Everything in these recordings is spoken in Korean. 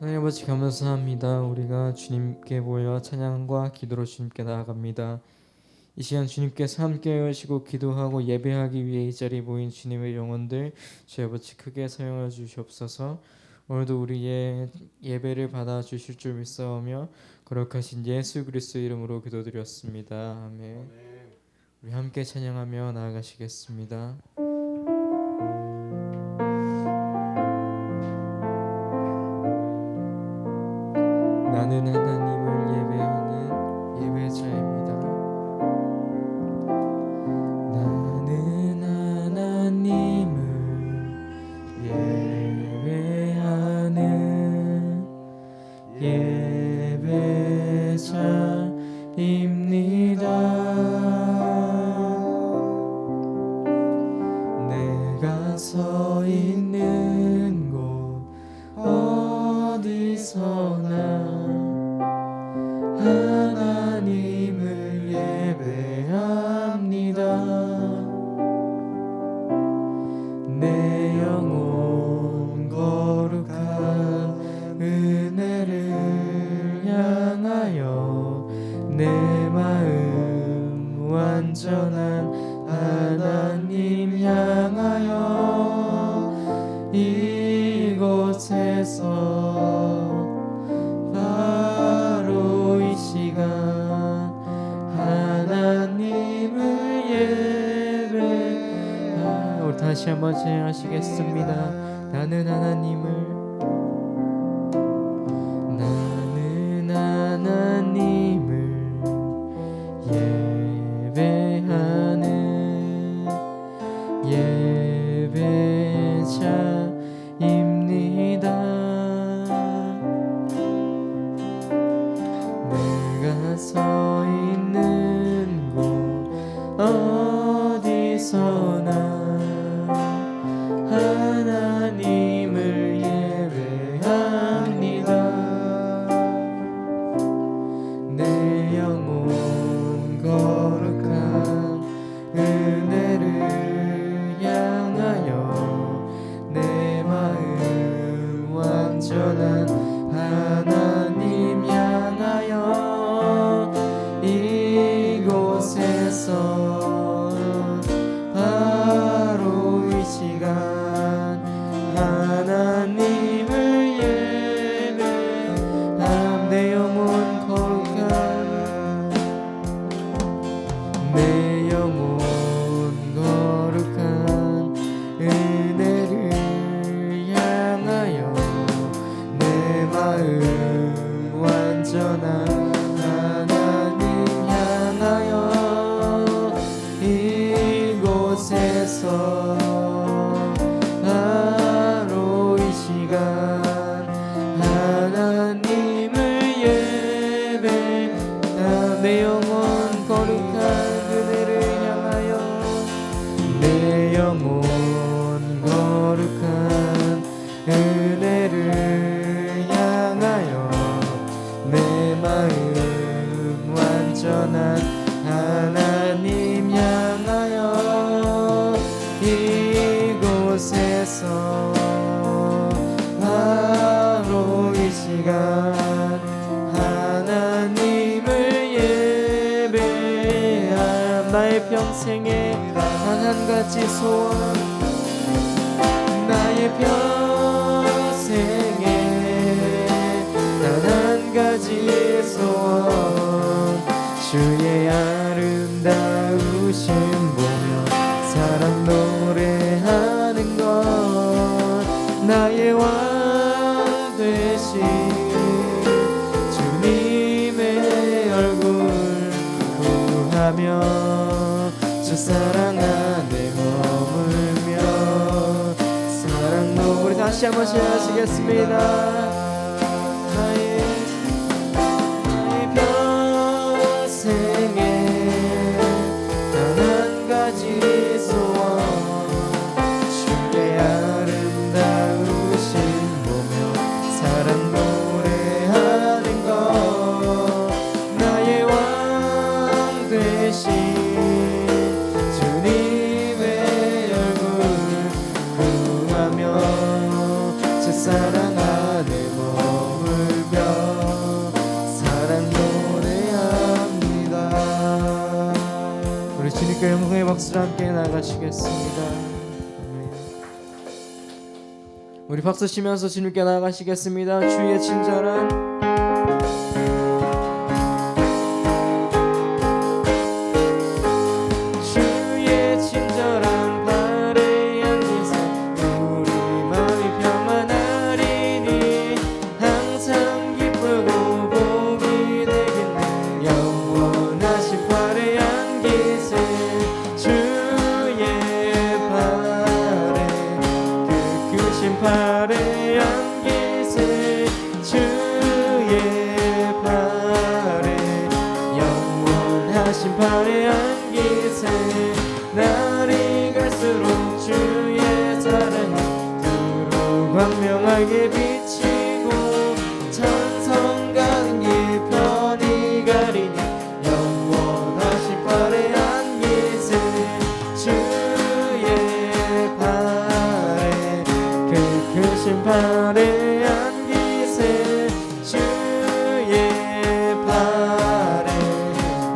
하나님 아버지 감사합니다. 우리가 주님께 모여 찬양과 기도로 주님께 나아갑니다. 이 시간 주님께서 함께 하시고 기도하고 예배하기 위해 이 자리에 모인 주님의 영혼들 주 아버지 크게 사용해 주시옵소서. 오늘도 우리의 예배를 받아 주실 줄 믿사오며 거룩하신 예수 그리스도 이름으로 기도드렸습니다. 아멘. 우리 함께 찬양하며 나아가시겠습니다. 하나님 향하여 이곳에서 바로 이 시간 하나님을 예배함 나의 평생에 단 한 가지 소원. 나의 평생에 단 한 가지 소원 주의 아름다우심 보며 사랑 노래하는 것 나의 왕 되신 주님의 얼굴 구하며 주 사랑 안에 머물며 사랑 노래 다시 한번 시작하시겠습니다 박수로 함께 나가시겠습니다. 우리 박수 치면서 주님께 나가시겠습니다. 주의 친절한 발의 향기세 주의 발에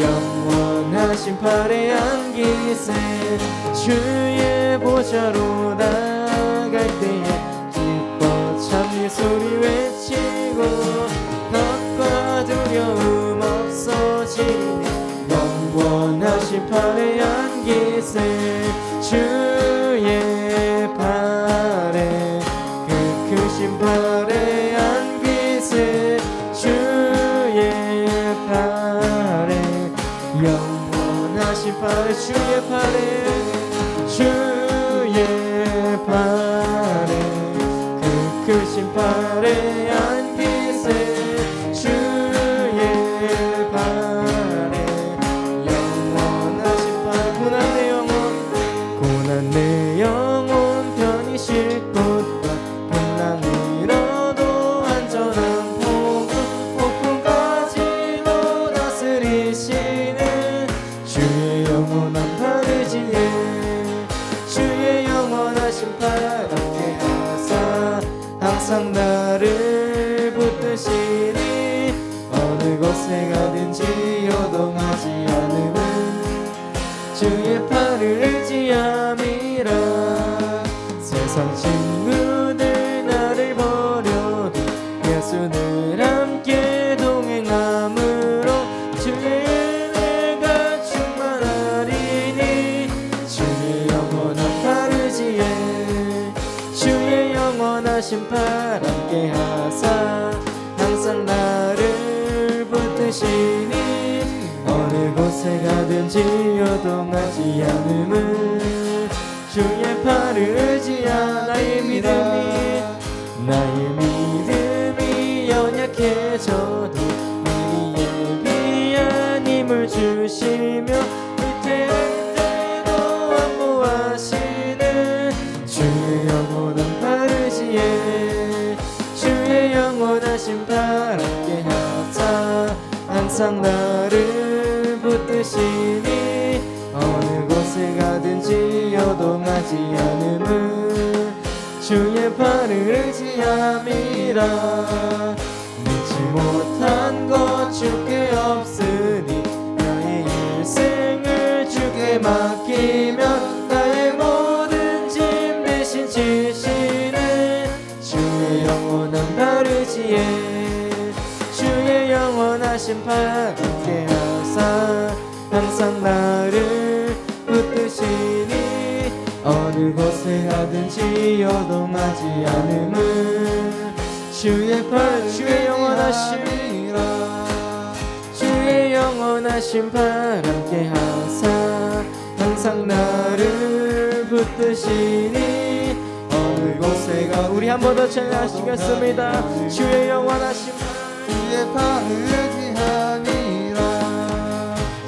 영원하신 발의 향기세 주의 보좌로 나갈 때에 기뻐 참니 소리 외치고 걱과 두려움 없어지니 영원하신 발의 향기세 팔 함께 하사 항상 나를 붙드시니 어느 곳에 가든지 요동하지 않음은 주의 팔을 의지한 나의 믿음 항상 나를 붙드시니 어느 곳에 가든지 요동하지 않음은 주의 팔을 의지함이라 항상 나를 붙드시니 어느 곳에 가든지 요동하지 않음은 주의 팔 주의 영원하심이라. 주의 영원하신 팔 함께 하사. 항상 나를 붙드시니 어느 곳에 가 우리 한 번 더 찬양하시겠습니다. 주의 영원하신 팔. 주의 팔을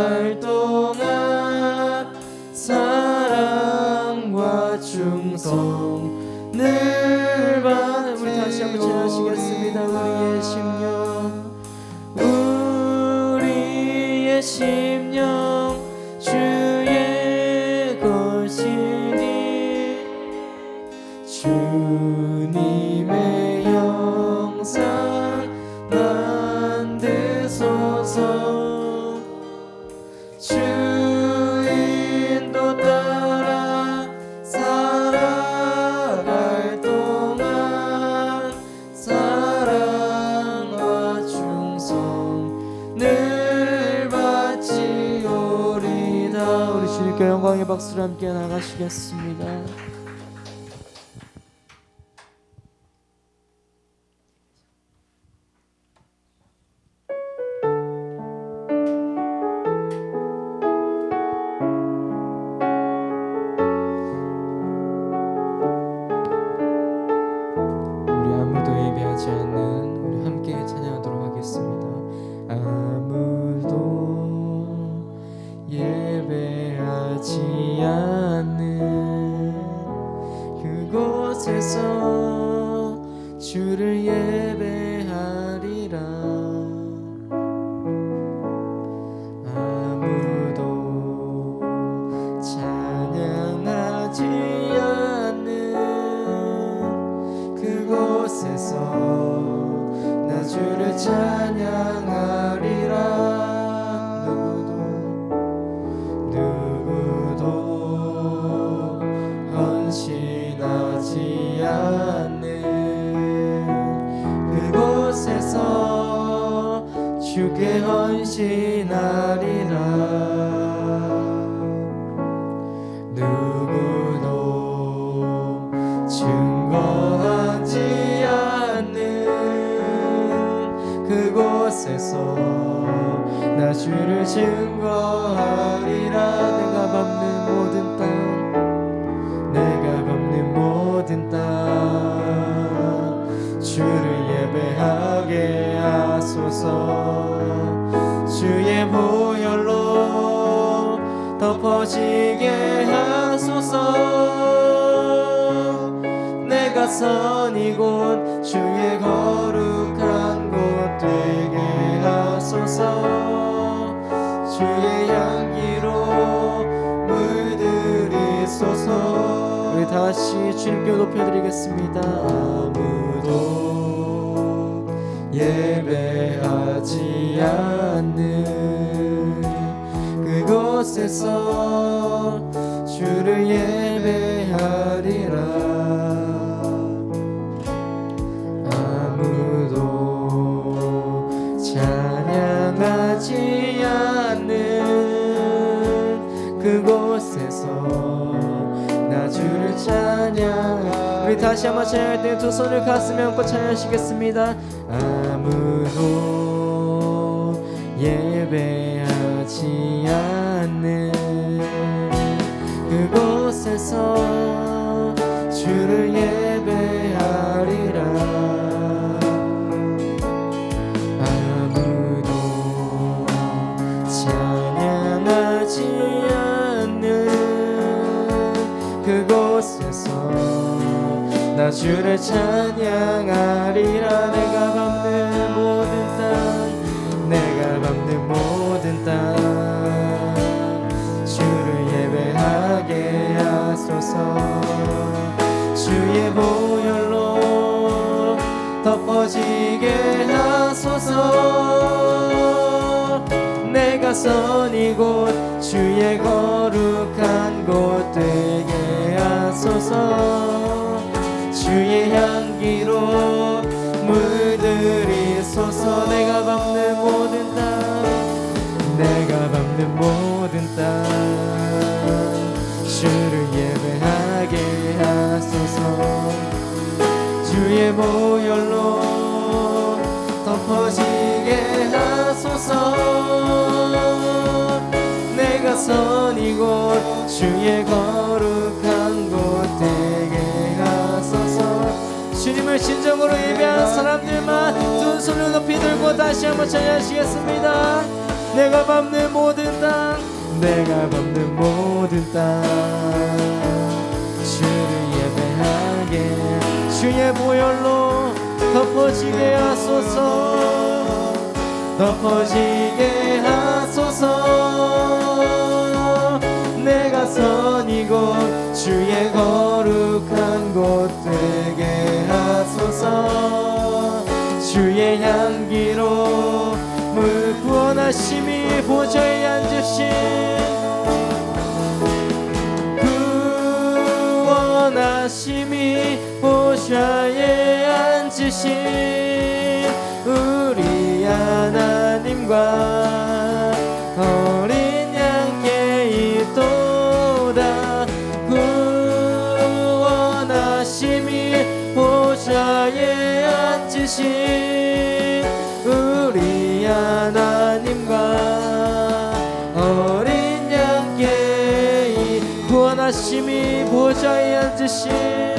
살아갈 동안 사랑과 충성 늘 받. 우리 다시 한번 지나시겠습니다. 우리의 심령 우리의 심령 박수를 함께 나가시겠습니다 주께 헌신하리라. 누구도 증거하지 않는 그곳에서 나 주를 증거하리라. 내가 밟는 모든 땅 내가 밟는 모든 땅 주를 예배하게 하소서 덮어지게 하소서. 내가 선 이곳 주의 거룩한 곳 되게 하소서. 주의 향기로 물들이소서. 우리 다시 주님께 높여드리겠습니다. 아무도 예배하지 않는 그 곳에서 주를 예배하리라. 아무도 찬양하지 않는 그곳에서 나 주를 찬양 우리 다시 한번 찬양할 때 두 손을 가슴에 얹고 찬양하시겠습니다. 아무도 예배 곳에서 주를 예배하리라. 아무도 찬양하지 않는 그곳에서 나 주를 찬양하리라. 내가 밟는 모든 땅 내가 밟는 모든 땅 덮어지게 하소서. 내가 선 이곳 주의 거룩한 곳 되게 하소서. 주의 향기로 물들이소서 내가 밟는 모든 땅 내가 밟는 모든 땅 주를 예배하게 하소서 주의 보혈로 덮어지게 하소서. 내가 선이 곧 주의 거룩한 곳 되게 하소서. 주님을 진정으로 예배하는 사람들만 두 손을 높이 들고 다시 한번 찬양하시겠습니다. 내가 밟는 모든 땅 내가 밟는 모든 땅 주를 예배하게 주의 보혈로 덮어지게 하소서. 덮어지게 하소서. 내가 선이고 주의 거룩한 곳 되게 하소서. 주의 향기로 물 구원하심이 보좌에 앉으신 우리 하나님과 어린 양께 이 구원하심이 보좌에 앉으신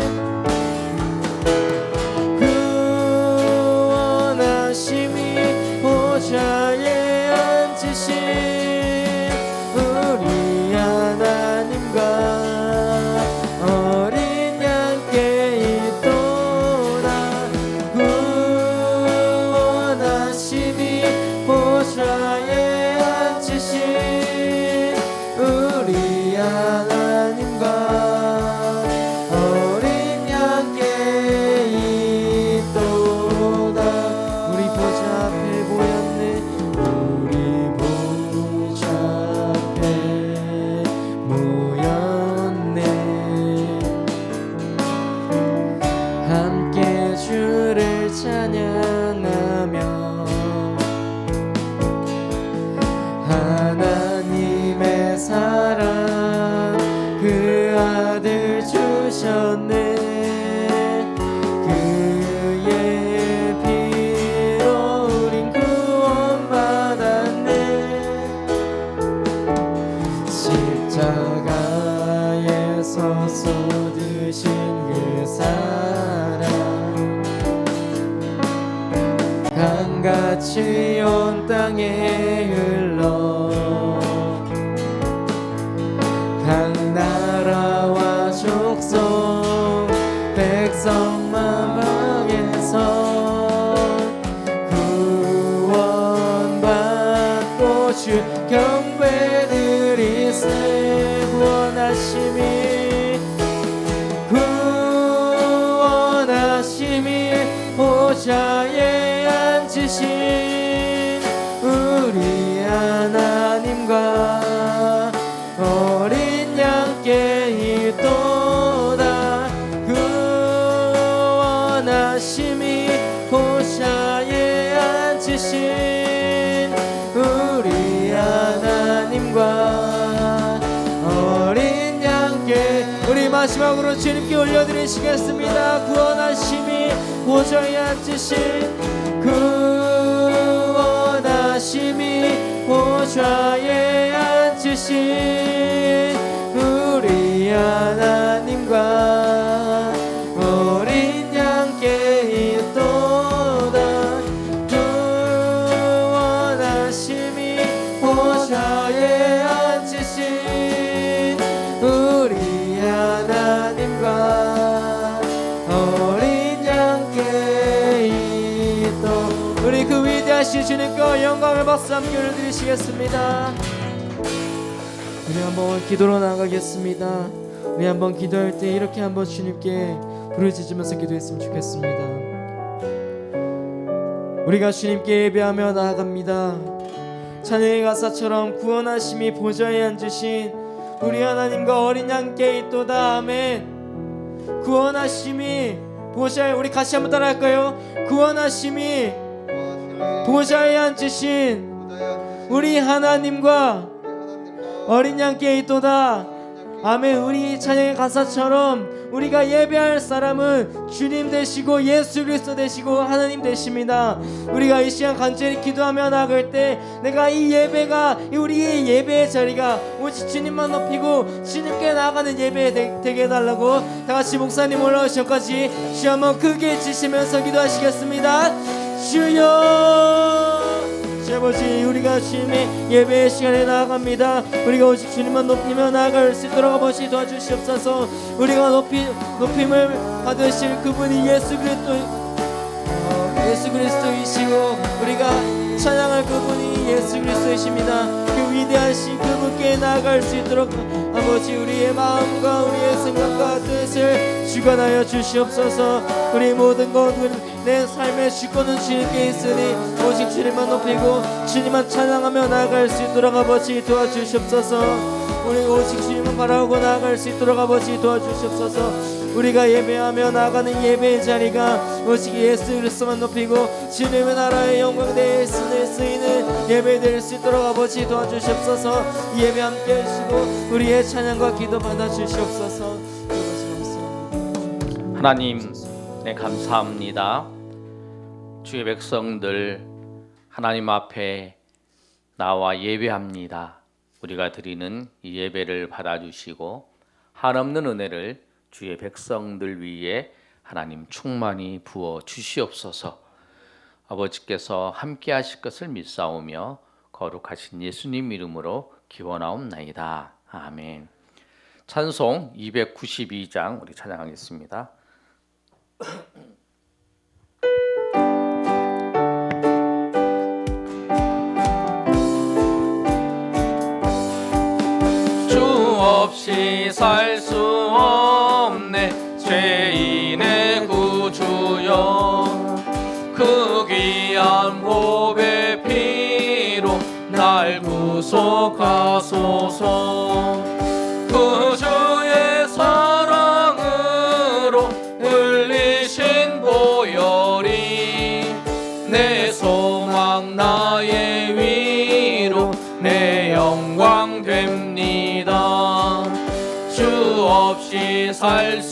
주셨 보좌에 앉으신 우리 하나님과 어린 양께 있도다. 구원하심이 보좌에 앉으신 우리 하나님과 어린 양께 우리 마지막으로 주님께 올려드리시겠습니다. 구원하심 이 보좌에 앉으신 구원하심이 보좌에 앉으신 우리 하나님과 그 위대하신 주님께 영광의 박수 함께 올려드리시겠습니다. 우리 한번 기도로 나가겠습니다. 우리 한번 기도할 때 이렇게 한번 주님께 부르짖으면서 기도했으면 좋겠습니다. 우리가 주님께 예배하며 나아갑니다. 찬양의 가사처럼 구원하심이 보좌에 앉으신 우리 하나님과 어린 양께 있도다. 아멘. 구원하심이 보좌에 우리 같이 한번 따라할까요? 구원하심이 보좌에 앉으신 우리 하나님과 어린 양께 있도다 아멘 우리 찬양의 가사처럼 우리가 예배할 사람은 주님 되시고 예수 그리스도 되시고 하나님 되십니다. 우리가 이 시간 간절히 기도하며 나갈 때 내가 이 예배가 이 우리의 예배의 자리가 오직 주님만 높이고 주님께 나아가는 예배 되, 되게 해달라고 다 같이 목사님 올라오시기까지 주 한번 크게 치시면서 기도하시겠습니다. 주여. 주 아버지 우리가 주님의 예배의 시간에 나아갑니다. 우리가 오직 주님만 높이며 나아갈 수 있도록 아버지 도와주시옵소서. 우리가 높이, 높임을 받으실 그분이 예수 그리스도 예수 그리스도이시고 우리가 찬양할 그분이 예수 그리스도이십니다. 그 위대하신 그분께 나아갈 수 있도록 아버지 우리의 마음과 우리의 생각과 뜻을 주관하여 주시옵소서. 우리 모든 것 내 삶의 주권은 주님께 있으니 오직 주님만 높이고 주님만 찬양하며 나아갈 수 있도록 아버지 도와주시옵소서. 우리 오직 주님만 바라고 나아갈 수 있도록 아버지 도와주시옵소서. 우리가 예배하며 나가는 예배의 자리가 오직 예수 그리스도만 높이고 주님의 나라의 영광 대에 쓰이는 예배 될 수 있도록 아버지 도와주시옵소서. 이 예배 함께 하시고 우리의 찬양과 기도 받아 주시옵소서. 하나님, 네 감사합니다. 주의 백성들 하나님 앞에 나와 예배합니다. 우리가 드리는 이 예배를 받아주시고 한없는 은혜를 주의 백성들 위에 하나님 충만히 부어 주시옵소서. 아버지께서 함께 하실 것을 믿사오며 거룩하신 예수님 이름으로 기원하옵나이다. 아멘. 찬송 292장 우리 찬양하겠습니다. 주 없이 살수 없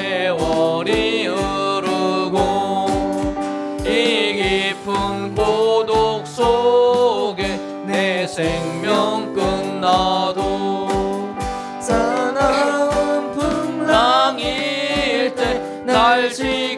세월이 흐르고 이 깊은 고독 속에 내 생명 끝나도 사나운 풍랑일 때 날지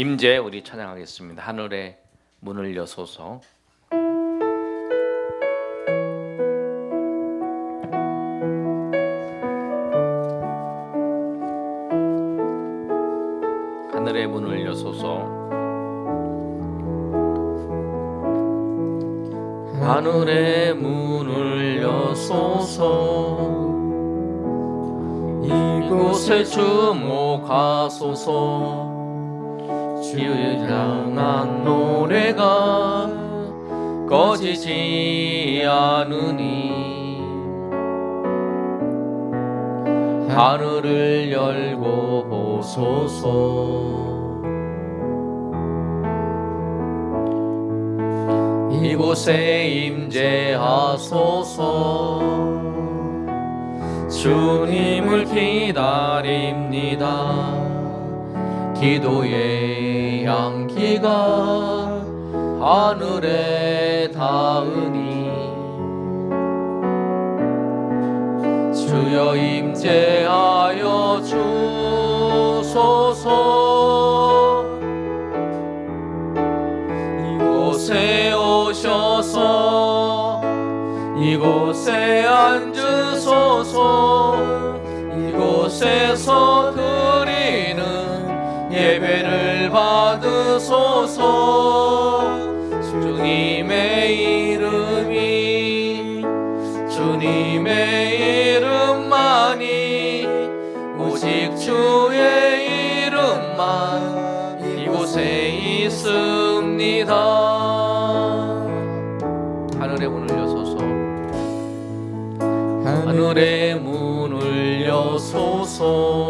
임재 우리 찬양하겠습니다. 하늘의 문을 여소서. 하늘의 문을 여소서. 하늘의 문을 여소서. 이곳에 주목하소서 주를 향한 노래가 꺼지지 않으니 하늘을 열고 보소서 이곳에 임재하소서 주님을 기다립니다. 기도 의 향기가 하늘에 닿으니 주여 임재하여 주소서. 이곳에 오셔서 이곳에 앉으소서. 이곳에서 받으소서. 주님의 이름이 주님의 이름만이 오직 주의 이름만 이곳에 있습니다. 하늘의 문을 여소서. 하늘의 문을 여소서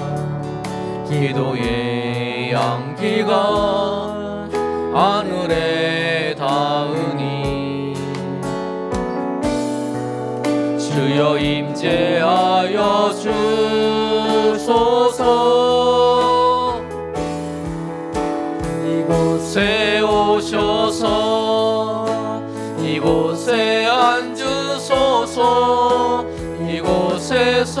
기도의 향기가 하늘에 닿으니 주여 임재하여 주소서. 이곳에 오셔서 이곳에 앉으소서. 이곳에서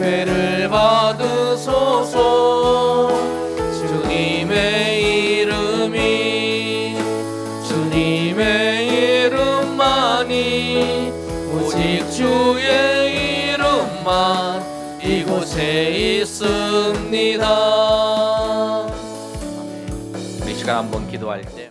예배를 받으소서 주님의 이름이 주님의 이름만이 오직 주의 이름만 이곳에 있습니다. 우리 시간 한번 기도할 때